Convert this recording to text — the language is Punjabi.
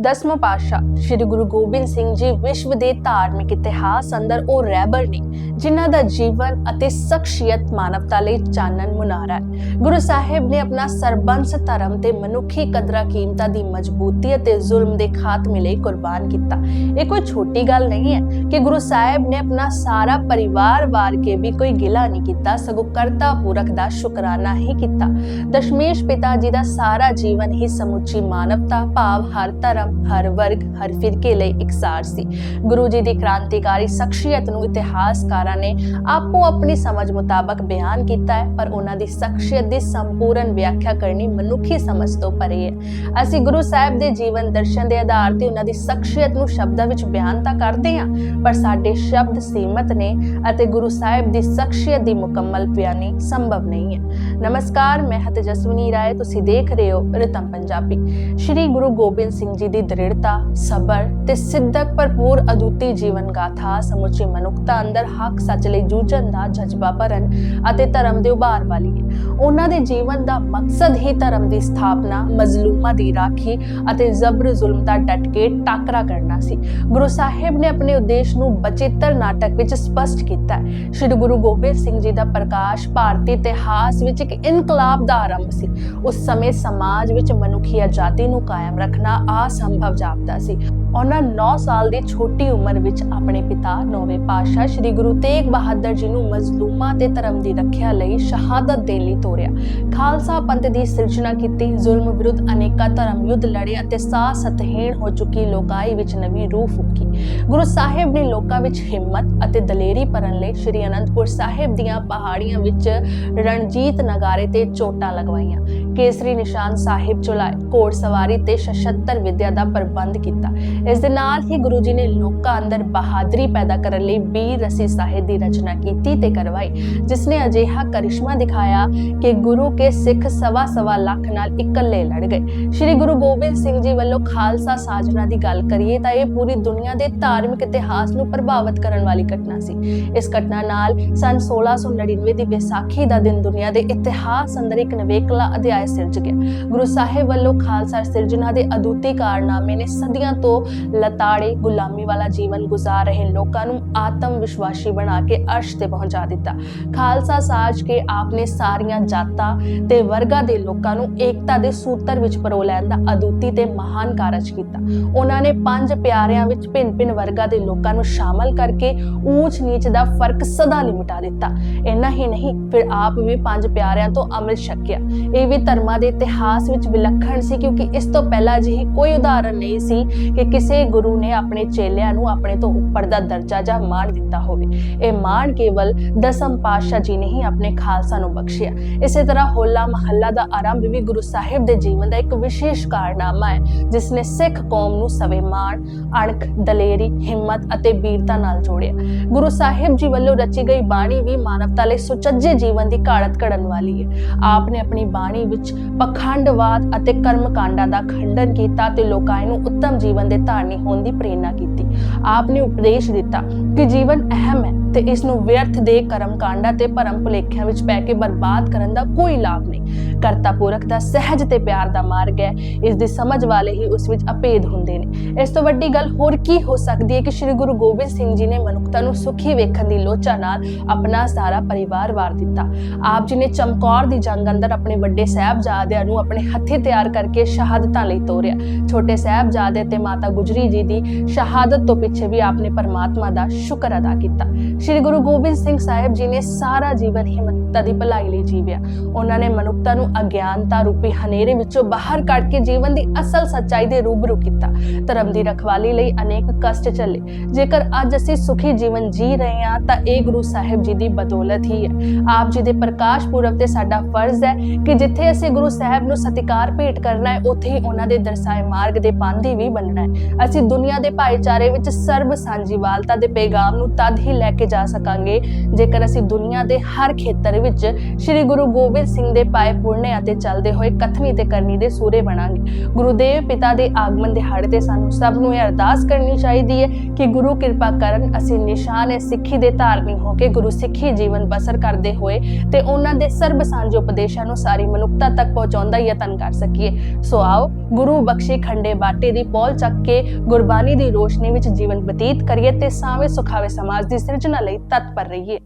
ਦਸਵਾਂ ਪਾਤਸ਼ਾਹ ਸ੍ਰੀ ਗੁਰੂ ਗੋਬਿੰਦ ਸਿੰਘ ਜੀ ਵਿਸ਼ਵ ਦੇ ਧਾਰਮਿਕ ਇਤਿਹਾਸ ਅੰਦਰ ਉਹ ਰਹਿਬਰ ਨੇ, ਜਿਨ੍ਹਾਂ ਦਾ ਜੀਵਨ ਅਤੇ ਸ਼ਖਸੀਅਤ ਮਾਨਵਤਾ ਲਈ ਚਾਨਣ ਮੁਨਾਰਾ ਹੈ। ਗੁਰੂ ਸਾਹਿਬ ਨੇ ਆਪਣਾ ਸਰਬੰਸ ਧਰਮ ਤੇ ਮਨੁੱਖੀ ਕਦਰਾਂ ਕੀਮਤਾਂ ਦੀ ਮਜ਼ਬੂਤੀ ਅਤੇ ਜ਼ੁਲਮ ਦੇ ਖਾਤਮੇ ਲਈ ਕੁਰਬਾਨ ਕੀਤਾ। ਇਹ ਕੋਈ ਛੋਟੀ ਗੱਲ ਨਹੀਂ ਹੈ ਕਿ ਗੁਰੂ ਸਾਹਿਬ ਨੇ ਆਪਣਾ ਸਾਰਾ ਪਰਿਵਾਰ ਵਾਰ ਕੇ ਵੀ ਕੋਈ ਗਿਲਾ ਨਹੀਂ ਕੀਤਾ, ਸਗੋਂ ਕਰਤਾ ਪੁਰਖ ਦਾ ਸ਼ੁਕਰਾਨਾ ਹੀ ਕੀਤਾ। ਦਸ਼ਮੇਸ਼ ਪਿਤਾ ਜੀ ਦਾ ਸਾਰਾ ਜੀਵਨ ਹੀ ਸਮੁੱਚੀ ਮਾਨਵਤਾ, ਭਾਵ ਹਰ ਧਰਮ ਹਰ ਵਰਗ, ਹਰ ਫਿਰਕੇ ਲਈ ਇਕਸਾਰ ਸੀ। ਗੁਰੂ ਜੀ ਦੀ ਕ੍ਰਾਂਤੀਕਾਰੀ ਸ਼ਖਸੀਅਤ ਨੂੰ ਇਤਿਹਾਸਕਾਰਾਂ ਨੇ ਆਪੋ ਆਪਣੀ ਸਮਝ ਮੁਤਾਬਕ ਬਿਆਨ ਕੀਤਾ ਹੈ, ਪਰ ਉਹਨਾਂ ਦੀ ਸ਼ਖਸੀਅਤ ਦੀ ਸੰਪੂਰਨ ਵਿਆਖਿਆ ਕਰਨੀ ਮਨੁੱਖੀ ਸਮਝ ਤੋਂ ਪਰੇ ਹੈ। ਅਸੀਂ ਗੁਰੂ ਸਾਹਿਬ ਦੇ ਜੀਵਨ ਦਰਸ਼ਨ ਦੇ ਆਧਾਰ ਤੇ ਉਹਨਾਂ ਦੀ ਸ਼ਖਸੀਅਤ ਨੂੰ ਸ਼ਬਦਾਂ ਵਿੱਚ ਬਿਆਨ ਤਾਂ ਕਰਦੇ ਹਾਂ, ਪਰ ਸਾਡੇ ਸ਼ਬਦ ਸੀਮਤ ਨੇ ਅਤੇ ਗੁਰੂ ਸਾਹਿਬ ਦੀ ਸ਼ਖਸੀਅਤ ਦੀ ਮੁਕੰਮਲ ਬਿਆਨੀ ਸੰਭਵ ਨਹੀਂ ਹੈ। ਨਮਸਕਾਰ, ਮੈਂ ਹਾਂ ਰਾਏ, ਤੁਸੀਂ ਦੇਖ ਰਹੇ ਹੋ ਰਿਤਮ ਪੰਜਾਬੀ। ਸ਼੍ਰੀ ਗੁਰੂ ਗੋਬਿੰਦ ਸਿੰਘ ਜੀ ਦੀ ਦ੍ਰਿੜਤਾ, ਸਬਰ ਤੇ ਸਿੱਧਕ ਭਰਪੂਰ ਅਦੁੱਤੀ ਜੀਵਨ ਗਾਥਾ ਸਮੁੱਚੀ ਮਨੁੱਖਤਾ ਅੰਦਰ ਹੱਕ ਸੱਚ ਲਈ ਜੂਝਣ ਦਾ ਜਜ਼ਬਾ ਭਰਨ ਅਤੇ ਧਰਮ ਦੇ ਉਭਾਰ ਵਾਲੀ ਹੈ। ਉਹਨਾਂ ਦੇ ਜੀਵਨ ਦਾ ਮਕਸਦ ਹੀ ਧਰਮ ਦੀ ਸਥਾਪਨਾ, ਮਜ਼ਲੂਮਾਂ ਦੀ ਰਾਖੀ ਅਤੇ ਜ਼ਬਰ ਜ਼ੁਲਮ ਦਾ ਡਟ ਕੇ ਟਾਕਰਾ ਕਰਨਾ ਸੀ। ਗੁਰੂ ਸਾਹਿਬ ਨੇ ਆਪਣੇ ਉਦੇਸ਼ ਨੂੰ ਬਚਿੱਤਰ ਨਾਟਕ ਵਿੱਚ ਸਪਸ਼ਟ ਕੀਤਾ ਹੈ। ਸ਼੍ਰੀ ਗੁਰੂ ਗੋਬਿੰਦ ਸਿੰਘ ਜੀ ਦਾ ਪ੍ਰਕਾਸ਼ ਭਾਰਤੀ ਇਤਿਹਾਸ ਵਿੱਚ ਇੱਕ ਇਨਕਲਾਬ ਦਾ ਆਰੰਭ ਸੀ। ਉਸ ਸਮੇਂ ਸਮਾਜ ਵਿੱਚ ਮਨੁੱਖੀ ਆਜ਼ਾਦੀ ਨੂੰ ਕਾਇਮ ਰੱਖਣਾ ਸੰਭਵ ਜਾਪਦਾ ਸੀ। ਉਹਨਾਂ 9 ਸਾਲ ਦੀ ਛੋਟੀ ਉਮਰ ਵਿੱਚ ਆਪਣੇ ਪਿਤਾ ਨੌਵੇਂ ਪਾਤਸ਼ਾਹ ਸ੍ਰੀ ਗੁਰੂ ਤੇਗ ਬਹਾਦਰ ਜੀ ਨੂੰ ਮਜ਼ਲੂਮਾਂ ਤੇ ਧਰਮ ਦੀ ਰੱਖਿਆ ਲਈ ਸ਼ਹਾਦਤ ਦੇਣ ਲਈ ਤੋਰਿਆ। ਖਾਲਸਾ ਪੰਥ ਦੀ ਸਿਰਜਣਾ ਕੀਤੀ, ਜ਼ੁਲਮ ਵਿਰੁੱਧ ਅਨੇਕਾਂ ਧਰਮ ਯੁੱਧ ਲੜੇ ਅਤੇ ਸਾਹ ਸਤਹੀਣ ਹੋ ਚੁੱਕੀ ਲੋਕਾਈ ਵਿੱਚ ਨਵੀਂ ਰੂਹ ਫੂਕੀ। ਗੁਰੂ ਸਾਹਿਬ ਨੇ ਲੋਕਾਂ ਵਿੱਚ ਹਿੰਮਤ ਅਤੇ ਦਲੇਰੀ ਭਰਨ ਲਈ ਸ੍ਰੀ ਅਨੰਦਪੁਰ ਸਾਹਿਬ ਦੀਆਂ ਪਹਾੜੀਆਂ ਵਿੱਚ ਰਣਜੀਤ ਨਗਾਰੇ ਤੇ ਚੋਟਾਂ ਲਗਵਾਈਆਂ। ਕੇਸਰੀ ਨਿਸ਼ਾਨ ਸਾਹਿਬ ਚੁਲਾਏ। ਘੋੜ ਸਵਾਰੀ ਤੇ ਸਸ਼ਤਰ ਵਿਦਿਆ ਦਾ ਪ੍ਰਬੰਧ ਕੀਤਾ। ਇਸ ਦੇ ਨਾਲ ਹੀ ਗੁਰੂ ਜੀ ਨੇ ਲੋਕਾਂ ਅੰਦਰ ਬਹਾਦਰੀ ਪੈਦਾ ਕਰਨ ਲਈ ਬੀਰ ਰਸੀ ਸਾਹਿਬ ਦੀ ਰਚਨਾ ਕੀਤੀ ਤੇ ਕਰਵਾਈ, ਜਿਸ ਨੇ ਅਜਿਹਾ ਕਰਿਸ਼ਮਾ ਦਿਖਾਇਆ ਕਿ ਗੁਰੂ ਕੇ ਸਿੱਖ ਸਵਾ ਸਵਾ ਲੱਖ ਨਾਲ ਇਕੱਲੇ ਲੜ ਗਏ। ਸ੍ਰੀ ਗੁਰੂ ਗੋਬਿੰਦ ਸਿੰਘ ਜੀ ਵੱਲੋਂ ਖਾਲਸਾ ਸਾਜਣਾ ਦੀ ਗੱਲ ਕਰੀਏ ਤਾਂ ਇਹ ਪੂਰੀ ਦੁਨੀਆ ਦੇ ਧਾਰਮਿਕ ਇਤਿਹਾਸ ਨੂੰ ਪ੍ਰਭਾਵਿਤ ਕਰਨ ਵਾਲੀ ਘਟਨਾ ਸੀ। ਇਸ ਘਟਨਾ ਨਾਲ ਸਨ 1699 ਦੀ ਵਿਸਾਖੀ ਦਾ ਦਿਨ ਦੁਨੀਆ ਦੇ ਇਤਿਹਾਸ ਅੰਦਰ ਇੱਕ ਨਵੇਕਲਾ ਅਧਿਆਇ ਸਿਰਜ ਗਿਆ। ਗੁਰੂ ਸਾਹਿਬ ਵੱਲੋਂ ਖਾਲਸਾ ਸਿਰਜਣਾ ਦੇ ਅਦੁੱਤੀ ਕਾਰ ਕਾਰਨਾਮੇ ਨੇ ਸਦੀਆਂ ਤੋਂ ਲਤਾੜੇ ਗੁਲਾਮੀ ਵਾਲਾ ਜੀਵਨ ਗੁਜ਼ਾਰ ਰਹੇ ਲੋਕਾਂ ਨੂੰ ਆਤਮ ਵਿਸ਼ਵਾਸੀ ਬਣਾ ਕੇ ਅਰਸ਼ ਤੇ ਪਹੁੰਚਾ ਦਿੱਤਾ। ਖਾਲਸਾ ਸਾਜ ਕੇ ਆਪਨੇ ਸਾਰੀਆਂ ਜਾਤਾਂ ਤੇ ਵਰਗਾਂ ਦੇ ਲੋਕਾਂ ਨੂੰ ਏਕਤਾ ਦੇ ਸੂਤਰ ਵਿੱਚ ਪਰੋ ਲੈਣ ਦਾ ਅਦੁੱਤੀ ਤੇ ਮਹਾਨ ਕਾਰਜ ਕੀਤਾ। ਉਹਨਾਂ ਨੇ ਪੰਜ ਪਿਆਰਿਆਂ ਵਿੱਚ ਭਿੰਨ-ਭਿੰਨ ਵਰਗਾਂ ਦੇ ਲੋਕਾਂ ਨੂੰ ਸ਼ਾਮਲ ਕਰਕੇ ਊਚ ਨੀਚ ਦਾ ਫ਼ਰਕ ਸਦਾ ਲਈ ਮਿਟਾ ਦਿੱਤਾ। ਇੰਨਾ ਹੀ ਨਹੀਂ, ਫਿਰ ਆਪ ਵੀ ਪੰਜ ਪਿਆਰਿਆਂ ਤੋਂ ਅੰਮ੍ਰਿਤ ਛਕਿਆ। ਇਹ ਵੀ ਧਰਮਾਂ ਦੇ ਇਤਿਹਾਸ ਵਿੱਚ ਵਿਲੱਖਣ ਸੀ ਕਿਉਂਕਿ ਇਸ ਤੋਂ ਪਹਿਲਾਂ ਜਿਹੀ ਕੋਈ ਉਦਾਹਰਣ ਨਹੀਂ ਸੀ ਕਿ ਕਿਸੇ ਗੁਰੂ ਨੇ ਆਪਣੇ ਚੇਲਿਆਂ ਨੂੰ ਆਪਣੇ ਤੋਂ ਉੱਪਰ ਦਾ ਦਰਜਾ ਜਾਂ ਮਾਣ ਦਿੱਤਾ ਹੋਵੇ। ਇਹ ਮਾਣ ਕੇਵਲ ਦਸਮ ਪਾਤਸ਼ਾਹ ਜੀ ਨੇ ਹੀ ਆਪਣੇ ਖਾਲਸਾ ਨੂੰ ਬਖਸ਼ਿਆ। ਇਸੇ ਤਰ੍ਹਾਂ ਹੋਲਾ ਮਹੱਲਾ ਦਾ ਆਰੰਭ ਵੀ ਗੁਰੂ ਸਾਹਿਬ ਦੇ ਜੀਵਨ ਦਾ ਇੱਕ ਵਿਸ਼ੇਸ਼ ਕਾਰਨਾਮਾ ਹੈ, ਜਿਸ ਨੇ ਸਿੱਖ ਕੌਮ ਨੂੰ ਸਵੈਮਾਨ ਅਣਖ, ਦਲੇਰੀ, ਹਿੰਮਤ ਅਤੇ ਵੀਰਤਾ ਨਾਲ ਜੋੜਿਆ। ਗੁਰੂ ਸਾਹਿਬ ਜੀ ਵੱਲੋਂ ਰਚੀ ਗਈ ਬਾਣੀ ਵੀ ਮਾਨਵਤਾ ਲਈ ਸੁਚੱਜੇ ਜੀਵਨ ਦੀ ਘਾੜਤ ਘੜਨ ਵਾਲੀ ਹੈ। ਆਪ ਨੇ ਆਪਣੀ ਬਾਣੀ ਵਿੱਚ ਪਖੰਡਵਾਦ ਅਤੇ ਕਰਮਕਾਂਡਾਂ ਦਾ ਖੰਡਨ ਕੀਤਾ ਤੇ ਲੋਕਾਂ ਨੂੰ ਉੱਤਮ ਜੀਵਨ ਦੇ ਧਾਰਨੀ ਹੋਣ ਦੀ ਪ੍ਰੇਰਣਾ ਕੀਤੀ। ਆਪ ਨੇ ਉਪਦੇਸ਼ ਦਿੱਤਾ ਕਿ ਜੀਵਨ ਅਹਿਮ ਹੈ। ਤੇ ਇਸ ਨੂੰ ਵਿਅਰਥ ਦੇ ਕਰਮ ਕਰਮਕਾਂਡਾਂ ਤੇ ਭਰਮ ਭੁਲੇਖਿਆਂ ਵਿੱਚ ਪੈ ਕੇ ਬਰਬਾਦ ਕਰਨ ਦਾ ਕੋਈ ਲਾਭ ਨਹੀਂ। ਕਰਤਾ ਪੁਰਖ ਦਾ ਸਹਿਜ ਤੇ ਪਿਆਰ ਦਾ ਮਾਰਗ ਹੈ। ਇਸ ਦੀ ਸਮਝ ਵਾਲੇ ਹੀ ਉਸ ਵਿੱਚ ਅਪੇਧ ਹੁੰਦੇ ਨੇ। ਇਸ ਤੋਂ ਵੱਡੀ ਗੱਲ ਹੋਰ ਕੀ ਹੋ ਸਕਦੀ ਹੈ ਕਿ ਸ੍ਰੀ ਗੁਰੂ ਗੋਬਿੰਦ ਸਿੰਘ ਜੀ ਨੇ ਮਨੁੱਖਤਾ ਨੂੰ ਸੁਖੀ ਵੇਖਣ ਦੀ ਲੋਚਾ ਨਾਲ ਆਪਣਾ ਸਾਰਾ ਪਰਿਵਾਰ ਵਾਰ ਦਿੱਤਾ। ਆਪ ਜੀ ਨੇ ਚਮਕੌਰ ਦੀ ਜੰਗ ਅੰਦਰ ਆਪਣੇ ਵੱਡੇ ਸਾਹਿਬਜ਼ਾਦਿਆਂ ਨੂੰ ਆਪਣੇ ਹੱਥੀਂ ਤਿਆਰ ਕਰਕੇ ਸ਼ਹਾਦਤਾਂ ਲਈ ਤੋਰਿਆ। ਛੋਟੇ ਸਾਹਿਬਜ਼ਾਦੇ ਤੇ ਮਾਤਾ ਗੁਜਰੀ ਜੀ ਦੀ ਸ਼ਹਾਦਤ ਤੋਂ ਪਿੱਛੇ ਵੀ ਆਪਨੇ ਪਰਮਾਤਮਾ ਦਾ ਸ਼ੁਕਰ ਅਦਾ ਕੀਤਾ। ਸ੍ਰੀ ਗੁਰੂ ਗੋਬਿੰਦ ਸਿੰਘ ਸਾਹਿਬ ਜੀ ਨੇ ਸਾਰਾ ਜੀਵਨ ਹੀ ਦੀ ਭਲਾਈ ਲਈ ਜੀਵਿਆ। ਉਹਨਾਂ ਨੇ ਮਨੁੱਖਤਾ ਨੂੰ ਅਗਿਆਨਤਾ ਰੂਪੀ ਹਨੇਰੇ ਵਿੱਚੋਂ ਬਾਹਰ ਕੱਢ ਕੇ ਜੀਵਨ ਦੀ ਅਸਲ ਸੱਚਾਈ ਦੇ ਰੂਬਰੂ ਕੀਤਾ। ਧਰਮ ਦੀ ਰਖਵਾਲੀ ਲਈ ਅਨੇਕ ਕਸ਼ਟ ਚੱਲੇ। ਜੇਕਰ ਅੱਜ ਅਸੀਂ ਸੁਖੀ ਜੀਵਨ ਜੀ ਰਹੇ ਹਾਂ, ਤਾਂ ਇਹ ਗੁਰੂ ਸਾਹਿਬ ਜੀ ਦੀ ਬਦੌਲਤ ਹੀ ਹੈ। ਆਪ ਜੀ ਦੇ ਪ੍ਰਕਾਸ਼ ਪੁਰਬ ਤੇ ਸਾਡਾ ਫਰਜ਼ ਹੈ ਕਿ ਜਿੱਥੇ ਅਸੀਂ ਗੁਰੂ ਸਾਹਿਬ ਨੂੰ ਸਤਿਕਾਰ ਭੇਟ ਕਰਨਾ ਹੈ, ਉੱਥੇ ਹੀ ਉਹਨਾਂ ਦੇ ਦਰਸਾਏ ਮਾਰਗ ਦੇ ਪਾਂਧੀ ਵੀ ਬਣਨਾ ਹੈ। ਅਸੀਂ ਦੁਨੀਆ ਦੇ ਭਾਈਚਾਰੇ ਵਿੱਚ ਸਰਬ ਸਾਂਝੀਵਾਲਤਾ ਦੇ ਪੈਗਾਮ ਨੂੰ ਤਦ ਹੀ ਲੈ ਕੇ ਜਾ ਸਕਾਂਗੇ। ਜੇਕਰ ਅਸੀਂ ਦੁਨੀਆ ਦੇ ਹਰ ਖੇਤਰ ਵਿੱਚ ਸ੍ਰੀ ਗੁਰੂ ਗੋਬਿੰਦ ਸਿੰਘ ਦੇ ਪਾਏ ਪੁਰਨੇ ਅਤੇ ਚੱਲਦੇ ਹੋਏ ਕਥਨੀ ਤੇ ਕਰਨੀ ਦੇ ਸੂਰੇ ਬਣਾਂਗੇ। ਗੁਰੂਦੇਵ ਪਿਤਾ ਦੇ ਆਗਮਨ ਦਿਹਾੜੇ ਤੇ ਸਾਨੂੰ ਸਭ ਨੂੰ ਇਹ ਅਰਦਾਸ ਕਰਨੀ ਚਾਹੀਦੀ ਹੈ ਕਿ ਗੁਰੂ ਕਿਰਪਾ ਕਰਨ ਅਸੀਂ ਨਿਸ਼ਾਨ ਹੈ ਸਿੱਖੀ ਦੇ ਧਾਰਮੀ ਹੋ ਕੇ ਗੁਰੂ ਸਿੱਖੀ ਜੀਵਨ ਬਸਰ ਕਰਦੇ ਹੋਏ ਤੇ ਉਹਨਾਂ ਦੇ ਸਰਬ ਸਾਂਝੇ ਉਪਦੇਸ਼ਾਂ ਨੂੰ ਸਾਰੀ ਮਨੁੱਖਤਾ ਤੱਕ ਪਹੁੰਚਾਉਣ ਦਾ ਯਤਨ ਕਰ ਸਕੀਏ। ਸੋ ਆਓ, ਗੁਰੂ ਬਖਸ਼ੇ ਖੰਡੇ ਬਾਟੇ ਦੀ ਪੌਲ ਚੱਕ ਕੇ ਗੁਰਬਾਣੀ ਦੀ ਰੋਸ਼ਨੀ ਵਿੱਚ ਜੀਵਨ ਬਤੀਤ ਕਰੀਏ ਤੇ ਸਾਵੇਂ ਸੁਖਾਵੇ ਸਮਾਜ ਦੀ ਸਿਰਜਣਾ ਲਈ ਤਤਪਰ ਰਹੀਏ।